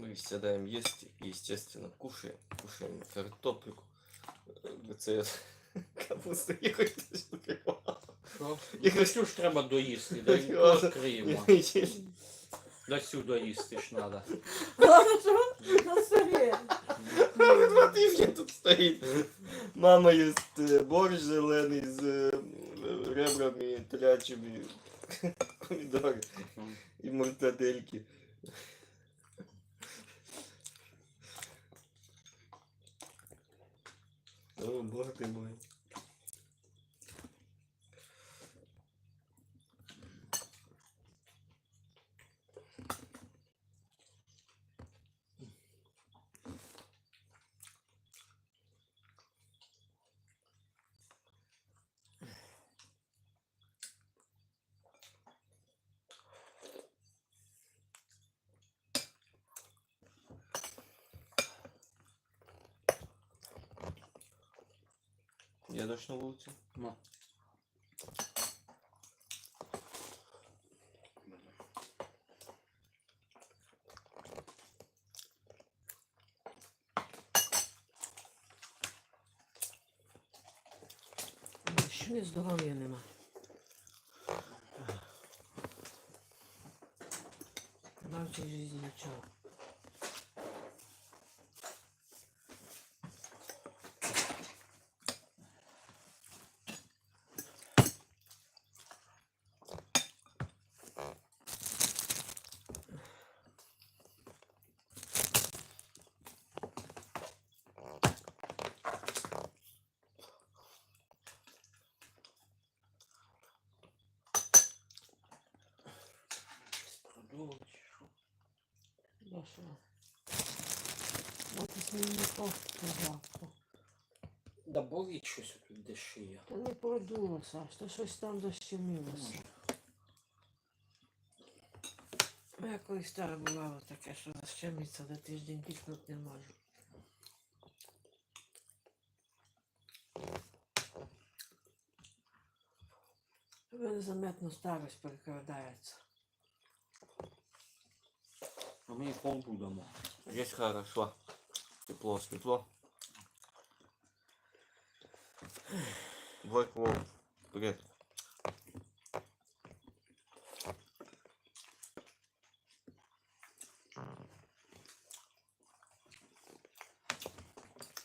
Мы сядаем есть и, естественно, кушаем. Кушаем картоплю. Э, Це капуста. Я хочу Що? І Костюш треба доїсти, да і Ладно. відкриємо. До сюди їсти ж треба. Ладно, що на столі. Уже два тижні тут стоїть. Мама їсть е, борщ зелений з е, ребрами телячими, помідори і мортадельки. О, боже ти мой. Я дощ на вулиці. Ну. Що ні здоров'я нема. Нема в житті. Продовжуй, що? Да що? От із мені кофту завтра. Да болить щось тут де шия. Та не продуло, Саш, то щось там дощемілося. Я колись стара бувало таке, що защемиться за тиждень пікнути не можу. У мене заметно старость перекрадається. А ми колбу дамо. Здесь хорошо. Тепло, светло. Black Wolf. Привет.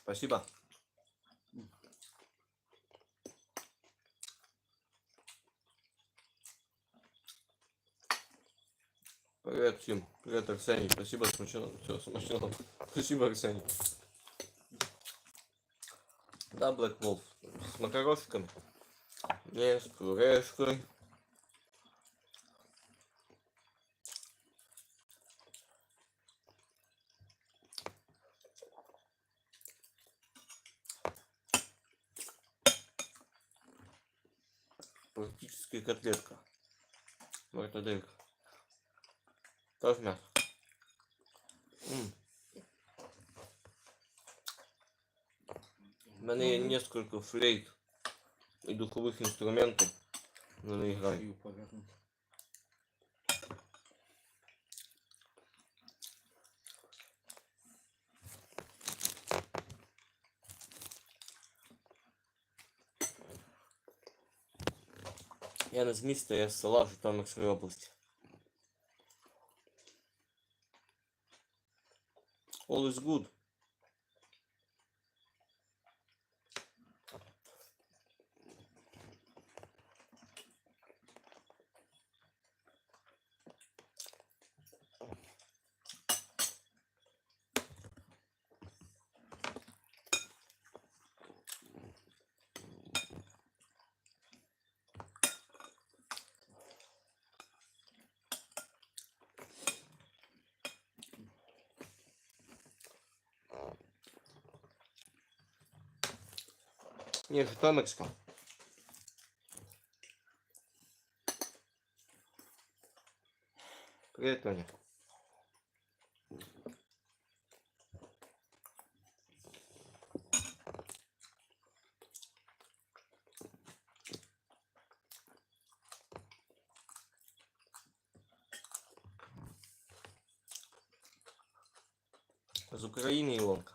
Спасибо. Привет всем. Привет, Арсений. Спасибо, смачного. Все, смачного. Спасибо, Арсений. Да, Black Wolf. С макарошками. Не, с пюрешкой. Практически котлетка. Мартаделька. Тоже мясо. М. У мене є несколько флейт і духових інструментів. Вони грають. Шию повернути. Я не з міста, я з села Житомирської області. All is good. Ні, Житомирська. Привіт, Тоня. З України Ілонка.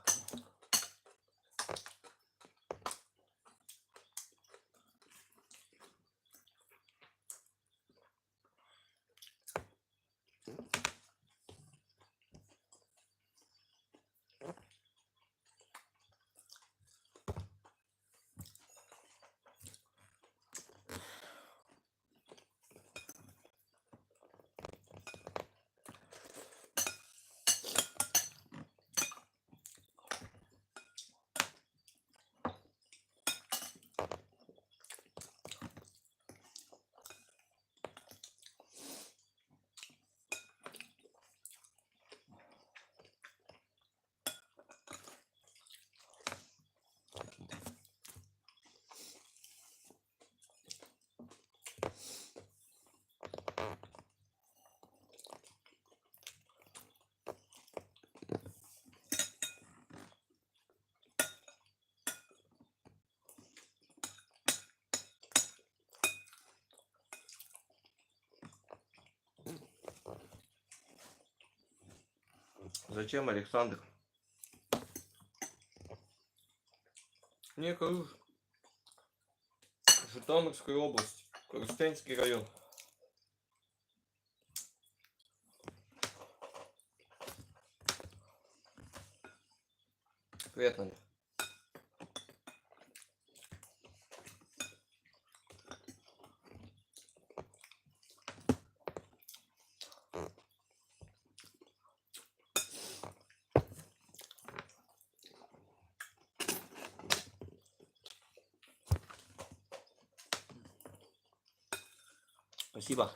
Зачем Александр? Не, кажу. ж. Житомирської області. Коростенський район. Привет, Надя. Спасибо.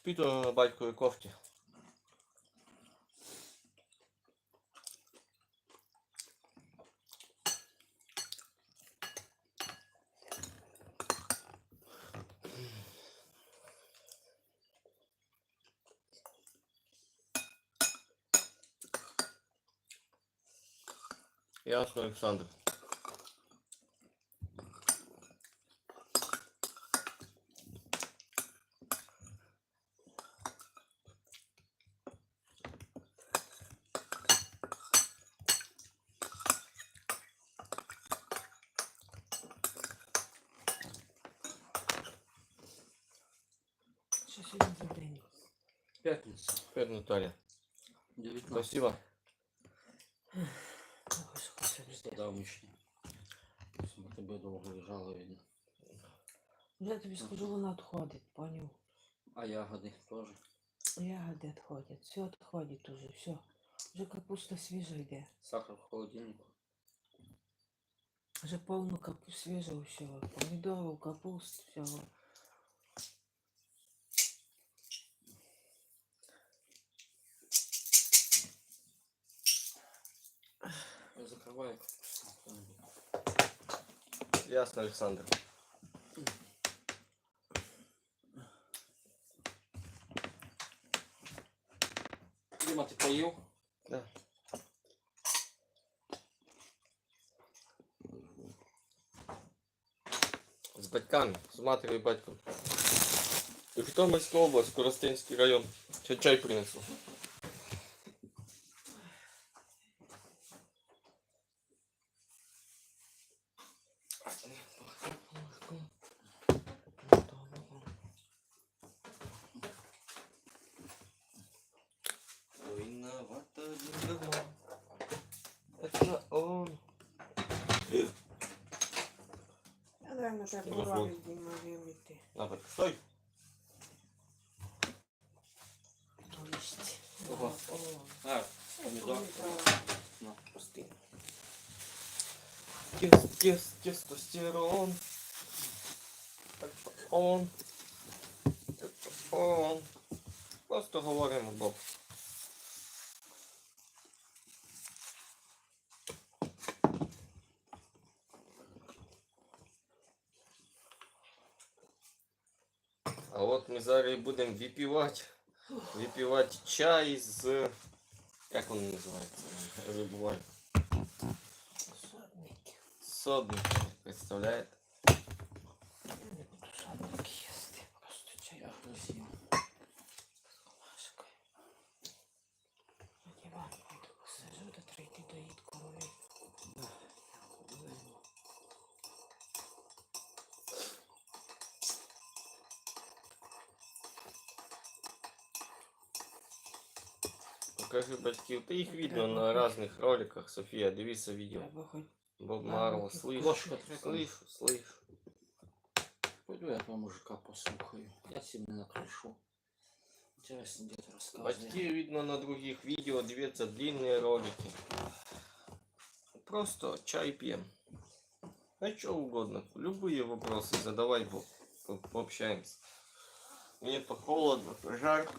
Спить он на батьковій кофті. Ясно, Олександр. сьогодні за день? П'ятниця. Привет, Наталья. 19 Спасибо. Ой, Господи, де? давнішнє. Ми тебе довго лежало видно. Вже тобі скажу, вона відходить, поняв? А ягоди теж. Ягоди відходять, все відходить уже, все. Вже капуста свіжа йде. Сахар в холодильнику. Вже повно капу свіжого всього. Помідорів, капуст, всього. Я закриваю. Ясно, Олександр. Діма, ти поїв? Да. З батьками, з матір'ю і батьком. Житомирська область, Коростенський район. Ще чай принесу. Виновата Дима. Это он. Я наверное, так Розлог. була від Діма вилити. Давай, стой. Ого. О, А, помідор. Тес, тес, тестостерон. Это он. Это он. Просто говоримо, Боб. А от ми зараз і будемо випивати. Випивати чай з. Як він називається? Я забуваю. доїть корові. Покажи батьків. Та їх видно на різних роликах. Софія, дивися відео. Боб ну, слышу, треба. слышу, слышу. Пойду я того мужика послухаю. Я себе не накрушу. Интересно, дед рассказывает. Батьки видно на других видео, дивятся длинные ролики. Просто чай пьем. А что угодно. Любые вопросы задавай, Боб. По- Пообщаемся. Мне то холодно, то жарко.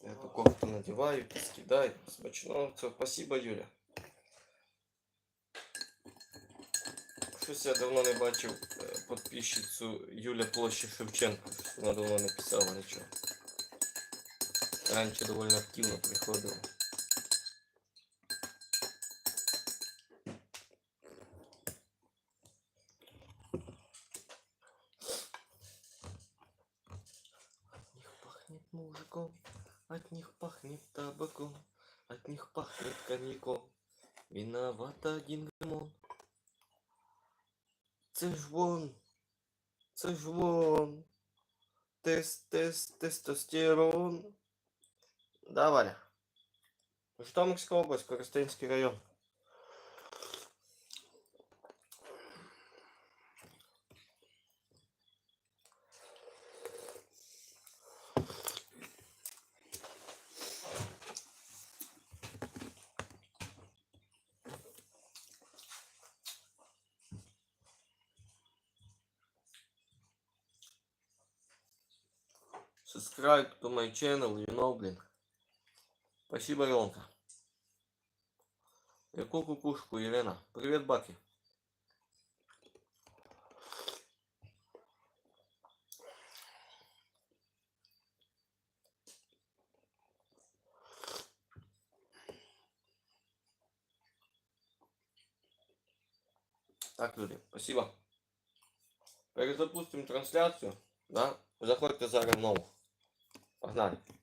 Я эту кофту надеваю, скидаю. Смачного. Все, спасибо, Юля. Щось я давно не бачив е, підписчицю Юля Площі Шевченко. Щось Вона давно не писала нічого. Раніше доволі активно приходила. От них пахнет мужиком, от них пахнет табаком, от них пахнет коньяком. Виноват один гормон. Це ж вон. Це ж вон. Тест, тест, тестостерон. Да, Валя. Житомирська область, Коростенський район. Subscribe to my channel, you know, блин. Спасибо, Ленка. Яку кукушку, Елена? Привет, Баки. Так, люди, спасибо. Перезапустим трансляцию, да? Заходьте зараз в нову. Погнали.